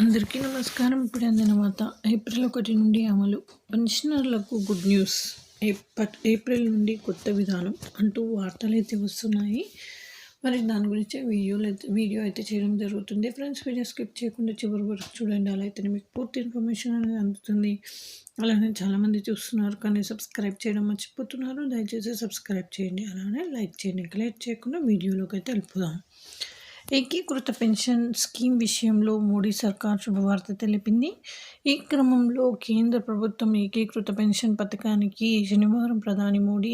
అందరికీ నమస్కారం. ఇప్పుడు అందిన ఏప్రిల్ ఒకటి నుండి అమలు. పెన్షనర్లకు గుడ్ న్యూస్. ఏప్రిల్ నుండి కొత్త విధానం అంటూ వార్తలు అయితే వస్తున్నాయి. మరి దాని గురించి వీడియోలు అయితే వీడియో అయితే చేయడం జరుగుతుంది. ఫ్రెండ్స్ వీడియో స్కిప్ చేయకుండా చివరి వరకు చూడండి. అలా అయితే మీకు పూర్తి ఇన్ఫర్మేషన్ అనేది అందుతుంది. అలానే చాలామంది చూస్తున్నారు కానీ సబ్స్క్రైబ్ చేయడం మర్చిపోతున్నారు. దయచేసి సబ్స్క్రైబ్ చేయండి. అలానే లైక్ చేయండి. లైక్ చేయకుండా వీడియోలోకి అయితే వెళ్ళిపోదాం. ఏకీకృత పెన్షన్ స్కీమ్ విషయంలో మోడీ సర్కార్ శుభవార్త తెలిపింది. ఈ క్రమంలో కేంద్ర ప్రభుత్వం ఏకీకృత పెన్షన్ పథకానికి శనివారం ప్రధాని మోడీ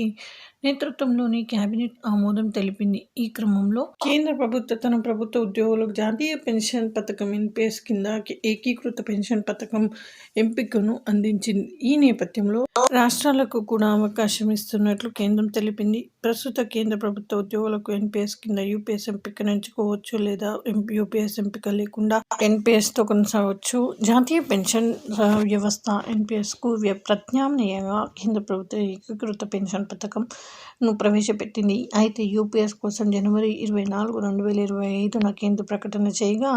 నేతృత్వంలోని కేబినెట్ ఆమోదం తెలిపింది. ఈ క్రమంలో కేంద్ర ప్రభుత్వ తన ప్రభుత్వ ఉద్యోగులకు జాతీయ పెన్షన్ పథకం ఎన్పిఎస్ కింద ఏకీకృత పెన్షన్ పథకం ఎంపికను అందించింది. ఈ నేపథ్యంలో రాష్ట్రాలకు కూడా అవకాశం ఇస్తున్నట్లు కేంద్రం తెలిపింది. ప్రస్తుత కేంద్ర ప్రభుత్వ ఉద్యోగులకు ఎన్పిఎస్ కింద యూపీఎస్ ఎంపికను ఎంచుకోవచ్చు లేదా యూపీఎస్ ఎంపిక లేకుండా ఎన్పిఎస్తో కొనసాగవచ్చు జాతీయ పెన్షన్ వ్యవస్థ ఎన్పిఎస్కు ప్రత్యామ్నాయంగా కేంద్ర ప్రభుత్వం ఏకీకృత పెన్షన్ పథకంను ప్రవేశపెట్టింది. అయితే యూపీఎస్ కోసం జనవరి ఇరవై నాలుగు రెండు వేల ఇరవై ఐదున కేంద్ర ప్రకటన చేయగా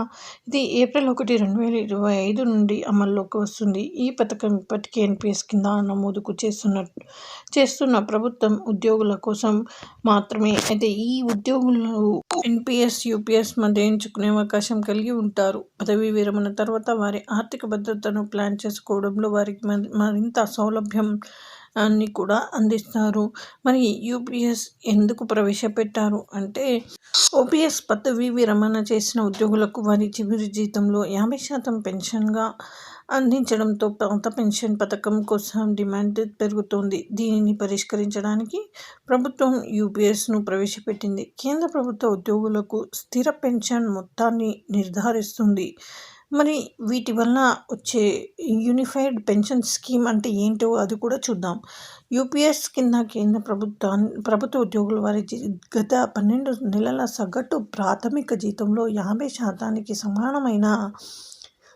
ఇది ఏప్రిల్ ఒకటి రెండు వేల ఇరవై ఐదు నుండి అమల్లోకి వస్తుంది. ఈ పథకం ఇప్పటికే ఎన్పిఎస్ కింద నమోదుకు చేస్తున్న చేస్తున్న ప్రభుత్వం ఉద్యోగుల కోసం మాత్రమే. అయితే ఈ ఉద్యోగులు ఎన్పిఎస్ యూపీఎస్ మధ్య ఎంచుకునే అవకాశం కలిగి ఉంటారు. పదవీ విరమణ తర్వాత వారి ఆర్థిక భద్రతను ప్లాన్ చేసుకోవడంలో వారికి మరింత సౌలభ్యం అన్ని కూడా అందిస్తారు. మరి యూపీఎస్ ఎందుకు ప్రవేశపెట్టారు? అంటే ఓపీఎస్ పదవి విరమణ చేసిన ఉద్యోగులకు వారి చివరి జీతంలో యాభై శాతం పెన్షన్గా అందించడంతో పాత పెన్షన్ పథకం కోసం డిమాండ్ పెరుగుతోంది. దీనిని పరిష్కరించడానికి ప్రభుత్వం యూపీఎస్ను ప్రవేశపెట్టింది. కేంద్ర ప్రభుత్వ ఉద్యోగులకు స్థిర పెన్షన్ మొత్తాన్ని నిర్ధారిస్తుంది. మరి వీటి వల్ల వచ్చే యూనిఫైడ్ పెన్షన్ స్కీమ్ అంటే ఏంటో అది కూడా చూద్దాం. యూపీఎస్ కింద కేంద్ర ప్రభుత్వ ప్రభుత్వ ఉద్యోగుల వారి గత పన్నెండు నెలల సగటు ప్రాథమిక జీతంలో యాభై శాతానికి సమానమైన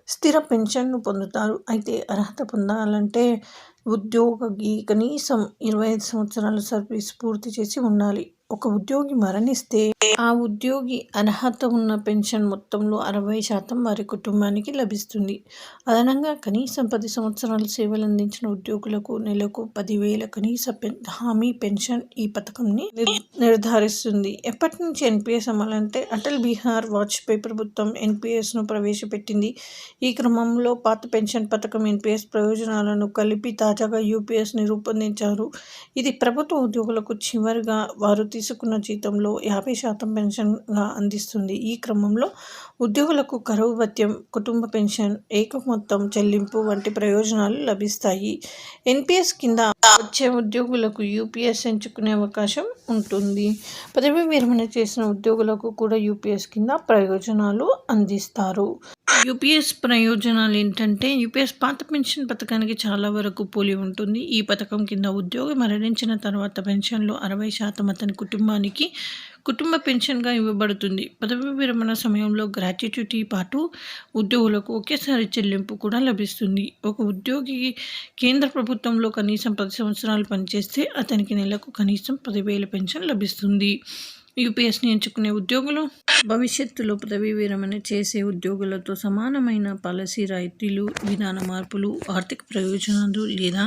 స్థిర పెన్షన్ను పొందుతారు. అయితే అర్హత పొందాలంటే ఉద్యోగి కనీసం ఇరవై ఐదు సంవత్సరాల సర్వీస్ పూర్తి చేసి ఉండాలి. ఒక ఉద్యోగి మరణిస్తే ఆ ఉద్యోగి అర్హత ఉన్న పెన్షన్ మొత్తంలో అరవై శాతం వారి కుటుంబానికి లభిస్తుంది. అదనంగా కనీసం పది సంవత్సరాలు సేవలు అందించిన ఉద్యోగులకు నెలకు పదివేల కనీస హామీ పెన్షన్ ఈ పథకంని నిర్ధారిస్తుంది. ఎప్పటి నుంచి ఎన్పిఎస్ అమలంటే అటల్ బీహార్ వాజ్పేయి ప్రభుత్వం ఎన్పిఎస్ను ప్రవేశపెట్టింది. ఈ క్రమంలో పాత పెన్షన్ పథకం ఎన్పిఎస్ ప్రయోజనాలను కలిపి తాజాగా యూపీఎస్ని రూపొందించారు. ఇది ప్రభుత్వ ఉద్యోగులకు చివరిగా వారు తీసుకున్న జీతంలో యాభై శాతం పెన్షన్గా అందిస్తుంది. ఈ క్రమంలో ఉద్యోగులకు కరువు భత్యం కుటుంబ పెన్షన్ ఏక మొత్తం చెల్లింపు వంటి ప్రయోజనాలు లభిస్తాయి. ఎన్పిఎస్ కింద వచ్చే ఉద్యోగులకు యూపీఎస్ ఎంచుకునే అవకాశం ఉంటుంది. పదవి విరమణ చేసిన ఉద్యోగులకు కూడా యూపీఎస్ కింద ప్రయోజనాలు అందిస్తారు. యూపీఎస్ ప్రయోజనాలు ఏంటంటే యూపీఎస్ పాత పెన్షన్ పథకానికి చాలా వరకు పోలి ఉంటుంది. ఈ పథకం కింద ఉద్యోగి మరణించిన తర్వాత పెన్షన్లో అరవై శాతం అతని కుటుంబానికి కుటుంబ పెన్షన్గా ఇవ్వబడుతుంది. పదవి విరమణ సమయంలో గ్రాట్యుటీ పాటు ఉద్యోగులకు ఒకేసారి చెల్లింపు కూడా లభిస్తుంది. ఒక ఉద్యోగి కేంద్ర ప్రభుత్వంలో కనీసం పది సంవత్సరాలు పనిచేస్తే అతనికి నెలకు కనీసం పదివేల పెన్షన్ లభిస్తుంది. యూపీఎస్ని ఎంచుకునే ఉద్యోగులు భవిష్యత్తులో పదవీ విరమణ చేసే ఉద్యోగులతో సమానమైన పాలసీ రాయితీలు విధాన మార్పులు ఆర్థిక ప్రయోజనాలు లేదా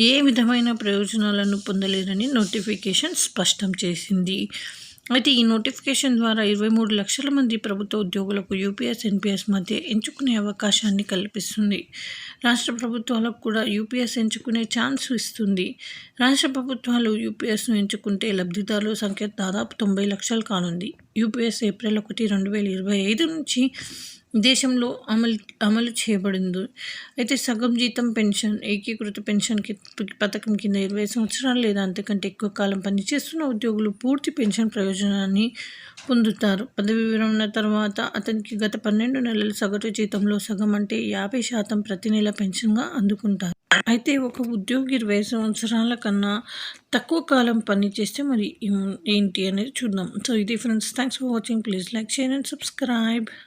ఏ విధమైన ప్రయోజనాలను పొందలేరని నోటిఫికేషన్ స్పష్టం చేసింది. అయితే ఈ నోటిఫికేషన్ ద్వారా ఇరవై మూడు లక్షల మంది ప్రభుత్వ ఉద్యోగులకు యూపీఎస్ ఎన్పిఎస్ మధ్య ఎంచుకునే అవకాశాన్ని కల్పిస్తుంది. రాష్ట్ర ప్రభుత్వాలకు కూడా యూపీఎస్ ఎంచుకునే ఛాన్స్ ఇస్తుంది. రాష్ట్ర ప్రభుత్వాలు యూపీఎస్ను ఎంచుకుంటే లబ్ధిదారుల సంఖ్య దాదాపు తొంభై లక్షలు కానుంది. యూపీఎస్ ఏప్రిల్ ఒకటి రెండు వేల ఇరవై ఐదు నుంచి దేశంలో అమలు అమలు చేయబడింది. అయితే సగం జీతం పెన్షన్ ఏకీకృత పెన్షన్ పథకం కింద ఇరవై సంవత్సరాలు లేదా అంతకంటే ఎక్కువ కాలం పనిచేస్తున్న ఉద్యోగులు పూర్తి పెన్షన్ ప్రయోజనాన్ని పొందుతారు. పదవి విరమణ తర్వాత అతనికి గత పన్నెండు నెలల సగటు జీతంలో సగం అంటే యాభై శాతం ప్రతి నెల పెన్షన్గా అందుకుంటారు. అయితే ఒక ఉద్యోగి ఇరవై సంవత్సరాల కన్నా తక్కువ కాలం పని చేస్తే మరి ఏంటి అనేది చూద్దాం. సో ఇది friends thanks for watching please like share and subscribe